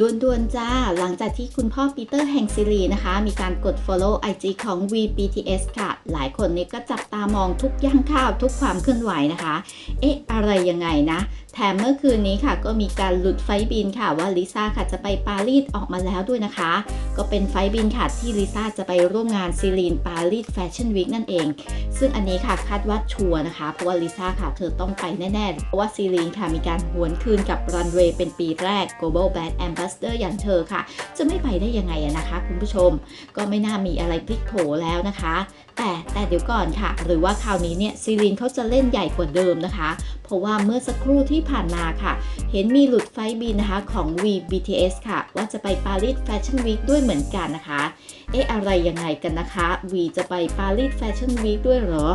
ด่วนๆจ้า หลังจากที่คุณพ่อปีเตอร์แห่งซิลีนะคะ มีการกด follow IG ของ VBTS ค่ะ หลายคนนี่ก็จับตามองทุกย่างข้าวทุกความเคลื่อนไหวนะคะ เอ๊ะ อะไรยังไงนะ แถมเมื่อคืนนี้ค่ะ ก็มีการหลุดไฟบินค่ะว่าลิซ่าค่ะจะไปปารีสออกมาแล้วด้วยนะคะ ก็เป็นไฟบินค่ะที่ลิซ่าจะไปร่วมงานซีรีนปารีสแฟชั่นวีคนั่นเอง ซึ่งอันนี้ค่ะคาดว่าชัวร์นะคะ เพราะว่าลิซ่าค่ะ เธอต้องไปแน่ๆ เพราะว่าซีรีนค่ะ มีการหวนคืนกับรันเวย์เป็นปีแรก Global Brand Ambassador อย่างเธอค่ะ จะไม่ไปได้ยังไงนะคะ คุณผู้ชม ก็ไม่น่ามีอะไรพลิกโผแล้วนะคะ แต่แต่เดี๋ยวก่อนค่ะ หรือว่าคราวนี้เนี่ยซีรีนเขาจะเล่นใหญ่กว่าเดิมนะคะ เพราะว่าเมื่อสักครู่ที่ผ่านมาค่ะ เห็นมีหลุดไฟบินนะคะของ VBTS ค่ะ ว่าจะไปปารีสแฟชั่นวีคด้วยเหมือนกันนะคะ เอ๊ะอะไรยังไงกันนะคะวีจะไปปารีสแฟชั่นวีคด้วยเหรอ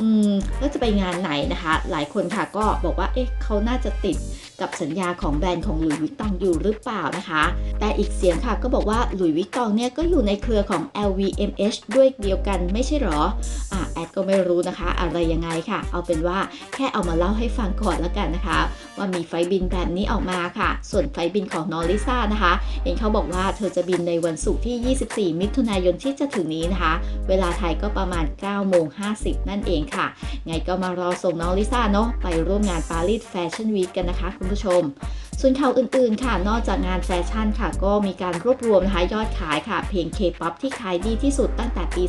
อืมแล้วจะไปงานไหนนะคะ หลายคนค่ะก็บอกว่าเอ๊ะเขาน่าจะติดกับสัญญาของแบรนด์ของหลุยส์วิกตองอยู่หรือเปล่านะคะ แต่อีกเสียงค่ะก็บอกว่าหลุยส์วิกตองเนี่ยก็อยู่ในเครือของ LVMH ด้วยเดียวกันไม่ใช่เหรอ อะแอดก็ไม่รู้นะคะ อะไรยังไงค่ะ เอาเป็นว่าแค่เอามาเล่าให้ฟังก่อนแล้วกันนะคะ ว่ามีไฟบินแบบนี้ออกมาค่ะ ส่วนไฟบินของนอริซ่านะคะเห็นเขาบอกว่าเธอจะบินในวันศุกร์ที่ 24 มิถุนายนที่จะถึงนี้นะคะ เวลาไทยก็ประมาณ9โมง50 นั่นเองค่ะ ไงก็มารอส่งน้องลิซ่าเนาะไปร่วมงานปารีสแฟชั่นวีคกันนะคะ คุณผู้ชมส่วนข่าวอื่นๆ ค่ะ นอกจากงานแฟชั่นค่ะ ก็มีการรวบรวมนะคะยอดขายค่ะ เพลง K-POP ที่ขายดีที่สุดตั้งแต่ปี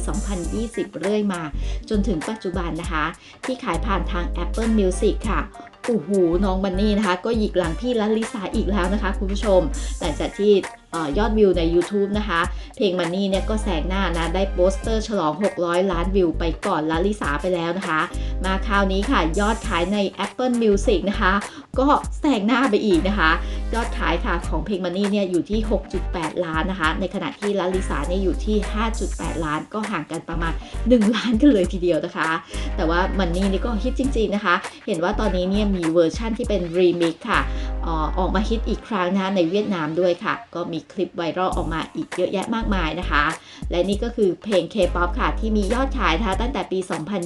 2020 เรื่อยมา จนถึงปัจจุบันนะคะ ที่ขายผ่านทาง Apple Music ค่ะโอ้โหน้องบันนี่นะคะ ก็หยิกหลังพี่และลิซ่าอีกแล้วนะคะ คุณผู้ชม หลังจากที่ อยอดวิวใน YouTube นะคะ เพลงมันนี่เนี่ยก็แซงหน้านะได้โปสเตอร์ฉลอง 600 ล้านวิวไปก่อนลาลิสาไปแล้วนะคะ มาคราวนี้ค่ะยอดขายใน Apple Music นะคะ ก็แซงหน้าไปอีกนะคะ ยอดขายค่ะของเพลงมันนี่เนี่ยอยู่ที่ 6.8 ล้านนะคะ ในขณะที่ลาลิสาเนี่ยอยู่ที่ 5.8 ล้าน ก็ห่างกันประมาณ 1 ล้านกันเลยทีเดียวนะคะ แต่ว่ามันนี่นี่ก็ฮิตจริง ๆนะคะ เห็นว่าตอนนี้เนี่ยมีเวอร์ชั่นที่เป็นรีมิกค่ะ ออกมาฮิตอีกครั้งนะคะในเวียดนามด้วยค่ะ ก็มีคลิปไวรัลออกมาอีกเยอะแยะมากมายนะคะ และนี่ก็คือเพลง K-POP ค่ะ ที่มียอดขายนะคะตั้งแต่ปี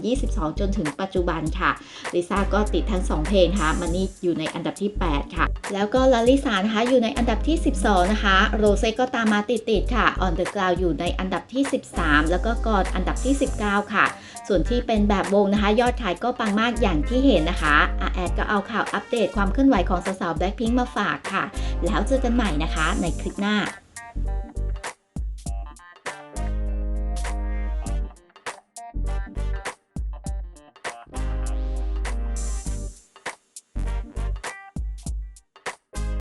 2022 จนถึงปัจจุบันค่ะลิซ่าก็ติดทั้ง 2 เพลงค่ะมันนี่อยู่ในอันดับที่ 8 ค่ะ แล้วก็ลาลิสานะคะอยู่ในอันดับที่ 12 นะคะ โรเซ่ก็ตามมาติดๆค่ะ On the Ground อยู่ในอันดับที่ 13 แล้วก็กอดอันดับที่ 19 ค่ะ ส่วนที่เป็นแบบวงนะคะ ยอดขายก็ปังมากอย่างที่เห็นนะคะอาแอดก็เอาข่าวอัปเดตความเคลื่อนไหวของสาวๆแบล็คพิงค์มาฝากค่ะ แล้วเจอกันใหม่นะคะ ในคลิปหน้า